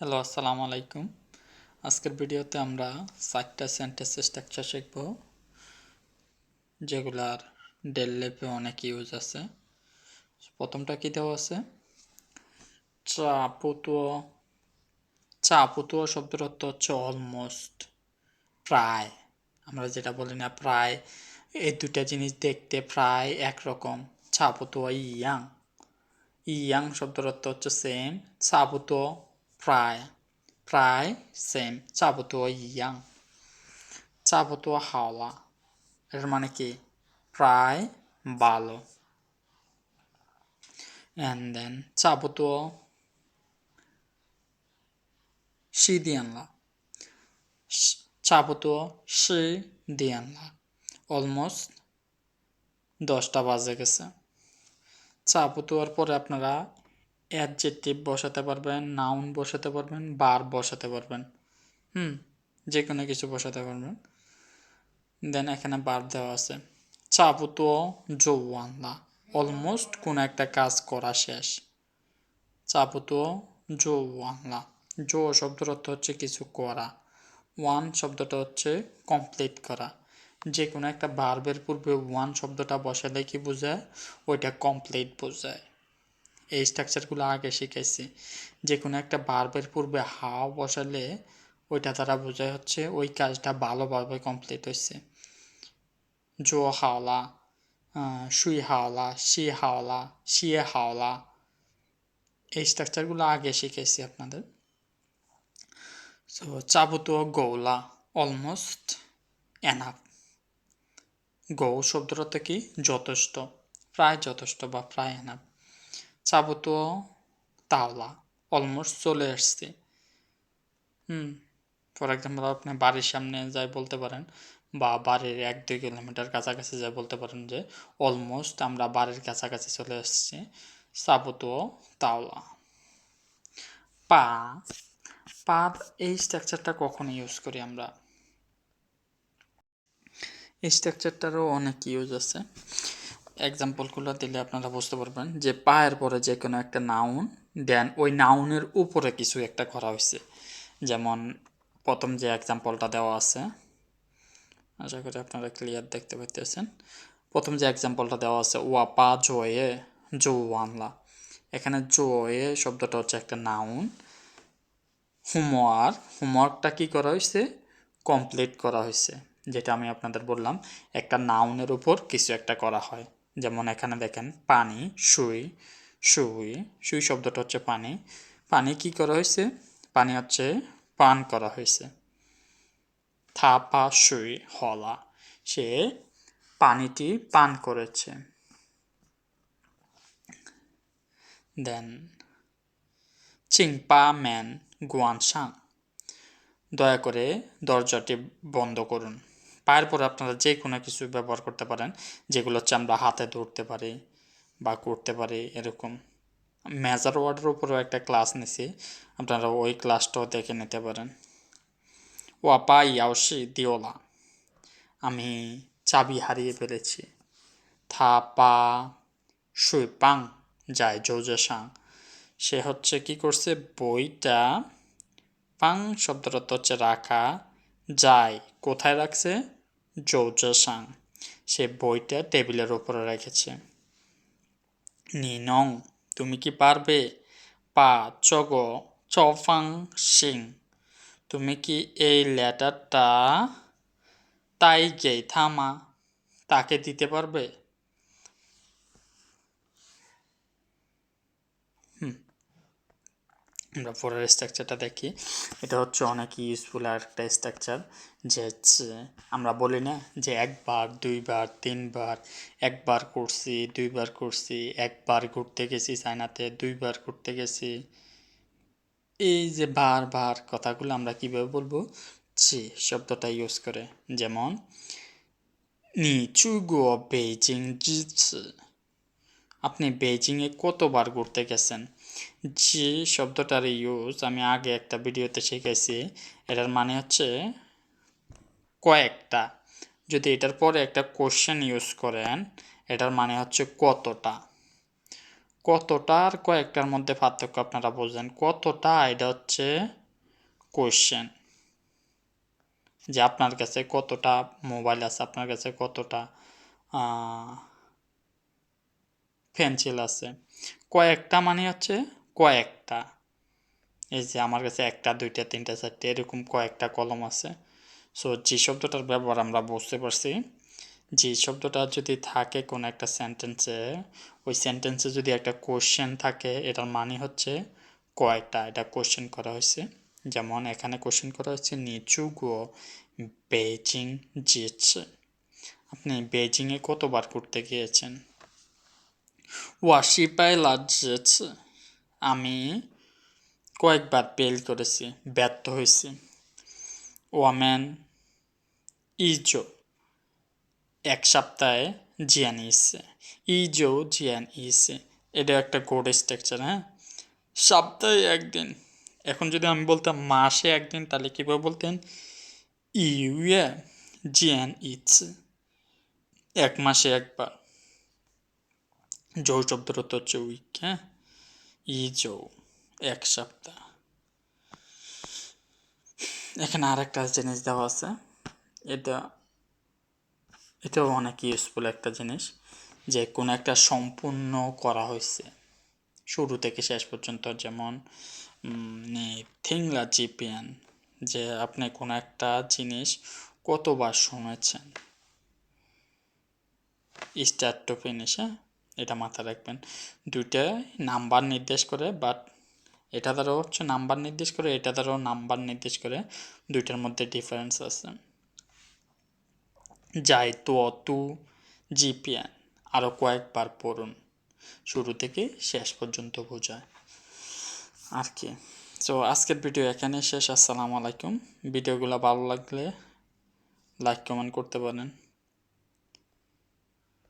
Hello, আসসালামু আলাইকুম। আজকের ভিডিওতে আমরা চারটা সেন্টেন্সের স্ট্রাকচার শিখব, যেগুলার ডেল লেপে অনেক ইউজ আছে। প্রথমটা কি দেওয়া আছে? চা পুতুয় চা পুতুয় শব্দের অর্থ হচ্ছে অলমোস্ট প্রায়। আমরা যেটা বলি না প্রায়, এই দুটা জিনিস দেখতে প্রায় একরকম। চা পুতুয় ইয়াং। ইয়াং শব্দের অর্থ হচ্ছে সেম চা পুতুয় প্রায় প্রায় সেম 差不多一样差不多好了এর মানে কি প্রায় ভালো and then 差不多十点了差不多十点了 almost দশটা বাজে গেছে চা পুতুয়ার পরে আপনারা অ্যাডজেক্টিভ বসাতে পারবেন নাউন বসাতে পারবেন বার বসাতে পারবেন। হুম যে কোনো কিছু বসাতে পারবেন। দেন এখানে বার দেওয়া আছে। চাপুতো জৌয়ানলা অলমোস্ট কোনো একটা কাজ করা শেষ। চাপুতো জৌয়ানলা জো শব্দটা অর্থ হচ্ছে কিছু করা। ওয়ান শব্দটা হচ্ছে কমপ্লিট করা। যে কোনো একটা বার্বের পূর্বে ওয়ান শব্দটা বসালে কি বোঝায়? ওইটা কমপ্লিট বোঝায়। এই স্ট্রাকচারগুলো আগে শিখেছি যে কোনো একটা বার্বের পূর্বে হাও বসালে ওইটা দ্বারা বোঝায় হচ্ছে ওই কাজটা ভালোভাবে কমপ্লিট হয়েছে জো হাওলা সুই হাওলা শি হাওলা শিয়ে হাওলা, এই স্ট্রাকচারগুলো আগে শিখেছি আপনাদের। সো চাবুতো গৌলা অলমোস্ট এনাফ গৌ শব্দটা কি? যথেষ্ট, প্রায় যথেষ্ট বা প্রায় এনাফ চাবুতো তাওলা অলমোস্ট চলে আসছে। হুম ফর এক্সাম্পল আপনি বাড়ির সামনে যাই বলতে পারেন বা বাড়ির এক, দুই কিলোমিটার কাছাকাছি যাই বলতে পারেন যে অলমোস্ট আমরা বাড়ির কাছাকাছি চলে আসছি, চাবুতো তাওলা। পা পা এই স্ট্রাকচারটা কখন ইউজ করি আমরা। এই স্ট্রাকচারটারও অনেক ইউজ আছে। এক্সাম্পলগুলো দিলে আপনারা বুঝতে পারবেন যে পায়ের পরে যে কোনো একটা নাউন দেন ওই নাউনের উপরে কিছু একটা করা হয়েছে। যেমন প্রথম যে এক্সাম্পলটা দেওয়া আছে, আশা করি আপনারা ক্লিয়ার দেখতে পাইতেছেন। প্রথম যে এক্সাম্পলটা দেওয়া আছে, ওয়া পা জয়ে জো ওয়ানলা এখানে জয়ে শব্দটা হচ্ছে একটা নাউন হোমওয়ার্ক হোমওয়ার্কটা কী করা হয়েছে? কমপ্লিট করা হয়েছে। যেটা আমি আপনাদের বললাম, একটা নাউনের উপর কিছু একটা করা হয়। যেমন এখানে দেখেন পানি, সুই সুই সুই শব্দটা হচ্ছে পানি। পানি কি করা হয়েছে? পানি হচ্ছে পান করা হয়েছে। থাপা সুই, হলা, সে পানিটি পান করেছে। দেন চিংপা ম্যান গুয়ানসাং দয়া করে দরজাটি বন্ধ করুন। পায়ের পরে আপনারা যে কোনো কিছু ব্যবহার করতে পারেন, যেগুলো হচ্ছে আমরা হাতে ধরতে পারি বা করতে পারি, এরকম। মেজার ওয়ার্ডের উপরেও একটা ক্লাস নিছি, আপনারা ওই ক্লাসটাও দেখে নিতে পারেন। ওয়াপা ইয়াওসি দিওলা, আমি চাবি হারিয়ে ফেলেছি। থা পা সুই পাং যায় জৌজাসাং সে। হচ্ছে কি করছে, বইটা পাং শব্দটা হচ্ছে রাখা, যায় কোথায় রাখছে? জৌজাসাং সে বইটা টেবিলের ওপরে রেখেছে। নিনং, তুমি কি পারবে? পা, চগ, চফাং সিং, তুমি কি এই লেটারটা তাই গে থামা, তাকে দিতে পারবে? আমরা পরের স্ট্রাকচারটা দেখি। এটা হচ্ছে অনেক ইউজফুল আর একটা স্ট্রাকচার যে আমরা বলি না যে একবার, দুইবার, তিনবার, একবার করছি, দুইবার করছি, একবার ঘুরতে গেছি চায়নাতে, দুইবার ঘুরতে গেছি। এই যে বারবার কথাগুলো আমরা কীভাবে বলব? যে শব্দটা ইউজ করে। যেমন নি চুগো বেইজিং জিছি আপনি বেইজিংয়ে কতবার ঘুরতে গেছেন? যে শব্দটার ইউজ আমি আগে একটা ভিডিওতে শিখেছি, এটার মানে হচ্ছে কয়েকটা। যদি এটার পরে একটা কোশ্চেন ইউজ করেন, এটার মানে হচ্ছে কতটা? কতটা আর কয়েকটার মধ্যে পার্থক্য আপনারা বোঝেন। কতটা এটা হচ্ছে কোশ্চেন যে আপনার কাছে কতটা মোবাইল আছে, আপনার কাছে কতটা পেন্সিল আছে। কয়েকটা মানে হচ্ছে কয়েকটা। এই যে আমার কাছে একটা, দুইটা, তিনটা, চারটে, এরকম কয়েকটা কলম আছে। সো যে শব্দটার ব্যবহার আমরা বুঝতে পারছি, যে শব্দটা যদি থাকে কোনো একটা সেন্টেন্সে ওই সেন্টেন্সে যদি একটা কোশ্চেন থাকে, এটার মানে হচ্ছে কয়টা? এটা কোশ্চেন করা হয়েছে। যেমন এখানে কোশ্চেন করা হচ্ছে নিচু গো বেজিং জিতছে আপনি বেজিংয়ে কতবার ঘুরতে গিয়েছেন? ওয়াশিপাই লাজেছে আমি কয়েকবার পেল করেছি, ব্যর্থ হয়েছি। ওয়ামেন ইজো এক সপ্তাহে জিয়ান ইসে ইজো জিয়ান ইসে এটা একটা কোড স্ট্রাকচার হ্যাঁ? সপ্তাহে একদিন। এখন যদি আমি বলতাম মাসে একদিন, তাহলে কীভাবে বলতেন? ইউয়ে জিয়ান ইটস এক মাসে একবার। জৌ শব্দের অর্থ হচ্ছে উইক হ্যাঁ? ইজো, এক সপ্তাহ। এখানে আর একটা জিনিস দেওয়া আছে। এটা, এটাও অনেক ইউজফুল একটা জিনিস যে কোনো একটা সম্পূর্ণ করা হয়েছে। শুরু থেকে শেষ পর্যন্ত যেমন থিংলা জিপিএন যে আপনি কোনো একটা জিনিস কতবার শুনেছেন? স্টার্ট টু ফিনিশ হ্যাঁ? এটা মাথায় রাখবেন। দুইটাই নাম্বার নির্দেশ করে বাট এটা দ্বারাও হচ্ছে নাম্বার নির্দেশ করে, এটা দ্বারাও নাম্বার নির্দেশ করে, দুইটার মধ্যে ডিফারেন্স আছে। যাই তো তু জিপিএন আরও কয়েকবার পড়ুন। শুরু থেকে শেষ পর্যন্ত বোঝায়। আর কি। সো আজকের ভিডিও এখানে শেষ। আসসালামু আলাইকুম। ভিডিওগুলো ভালো লাগলে লাইক কমেন্ট করতে পারেন।